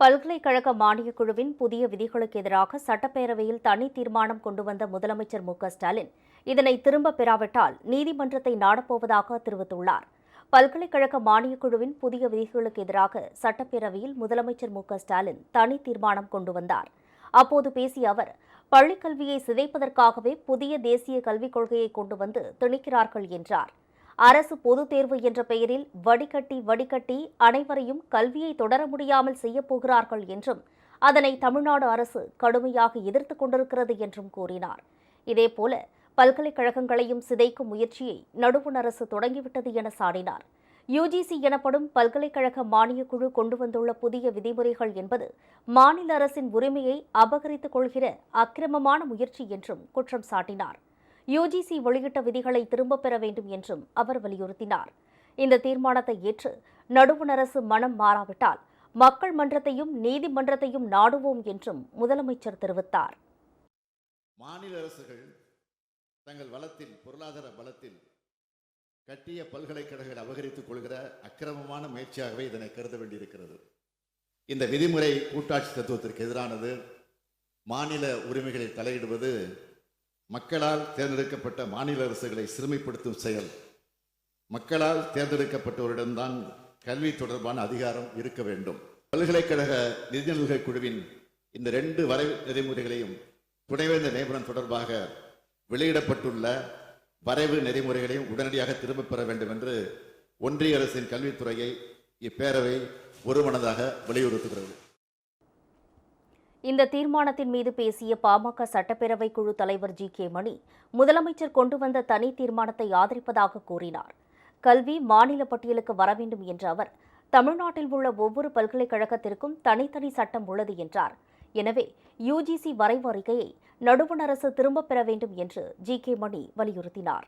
பல்கலைக்கழக மானியக் குழுவின் புதிய விதிகளுக்கு எதிராக சட்டப்பேரவையில் தனி தீர்மானம் கொண்டு வந்த முதலமைச்சர் மு ஸ்டாலின் இதனை திரும்பப் பெறாவிட்டால் நீதிமன்றத்தை நாடப்போவதாக தெரிவித்துள்ளார். பல்கலைக்கழக மானியக் குழுவின் புதிய விதிகளுக்கு எதிராக சட்டப்பேரவையில் முதலமைச்சர் மு ஸ்டாலின் தனி தீர்மானம் கொண்டு வந்தார். அப்போது பேசிய அவர் பள்ளிக் கல்வியை சிதைப்பதற்காகவே புதிய தேசிய கல்விக் கொள்கையை கொண்டு வந்து திணிக்கிறார்கள் என்றார். அரசு பொதுத் தேர்வு என்ற பெயரில் வடிகட்டி வடிகட்டி அனைவரையும் கல்வியை தொடர முடியாமல் செய்யப் போகிறார்கள் என்றும் அதனை தமிழ்நாடு அரசு கடுமையாக எதிர்த்துக் கொண்டிருக்கிறது என்றும் கூறினார். இதேபோல பல்கலைக்கழகங்களையும் சிதைக்கும் முயற்சியை நடுவண் அரசு தொடங்கிவிட்டது என சாடினார். யுஜிசி எனப்படும் பல்கலைக்கழக மானியக் குழு கொண்டு வந்துள்ள புதிய விதிமுறைகள் என்பது மாநில அரசின் உரிமையை அபகரித்துக் கொள்கிற அக்கிரமமான முயற்சி என்றும் குற்றம் சாட்டினார். யுஜிசி வெளியிட்ட விதிகளை திரும்பப் பெற வேண்டும் என்றும் அவர் வலியுறுத்தினார். இந்த தீர்மானத்தை ஏற்று நடுவண் அரசு மனம் மாறாவிட்டால் மக்கள் மன்றத்தையும் நீதிமன்றத்தையும் நாடுவோம் என்றும் முதலமைச்சர் தெரிவித்தார். மாநில அரசுகள் தங்கள் வளத்தில் பொருளாதார பலத்தில் கட்டிய பல்கலைக்கழகங்கள் அபகரித்துக் கொள்கிற அக்கிரமமான முயற்சியாகவே இதனை கருத வேண்டியிருக்கிறது. இந்த விதிமுறை கூட்டாட்சி தத்துவத்திற்கு எதிரானது. மாநில உரிமைகளில் தலையிடுவது மக்களால் தேர்ந்தெடுக்கப்பட்ட மாநில அரசுகளை சிறுமைப்படுத்தும் செயல். மக்களால் தேர்ந்தெடுக்கப்பட்டவரிடம்தான் கல்வி தொடர்பான அதிகாரம் இருக்க வேண்டும். பல்கலைக்கழக நிதிநிலை குழுவின் இந்த ரெண்டு வரை நெறிமுறைகளையும் துணைவேந்தர் நியமனம் தொடர்பாக வெளியிடப்பட்டுள்ள வரைவு நெறிமுறைகளையும் உடனடியாக திரும்பப் பெற வேண்டும் என்று ஒன்றிய அரசின் கல்வித்துறையை இப்பேரவை ஒருமனதாக வலியுறுத்துகிறது. இந்த தீர்மானத்தின் மீது பேசிய பாமக சட்டப்பேரவை குழு தலைவர் ஜி. கே. மணி முதலமைச்சர் கொண்டு வந்த தனி தீர்மானத்தை ஆதரிப்பதாக கூறினார். கல்வி மாநில பட்டியலுக்கு வர வேண்டும் என்ற அவர் தமிழ்நாட்டில் உள்ள ஒவ்வொரு பல்கலைக்கழகத்திற்கும் தனித்தனி சட்டம் உள்ளது என்றார். எனவே யுஜிசி வரைவு அறிக்கையை நடுவண் அரசு திரும்பப் பெற வேண்டும் என்று ஜி. கே. மணி வலியுறுத்தினார்.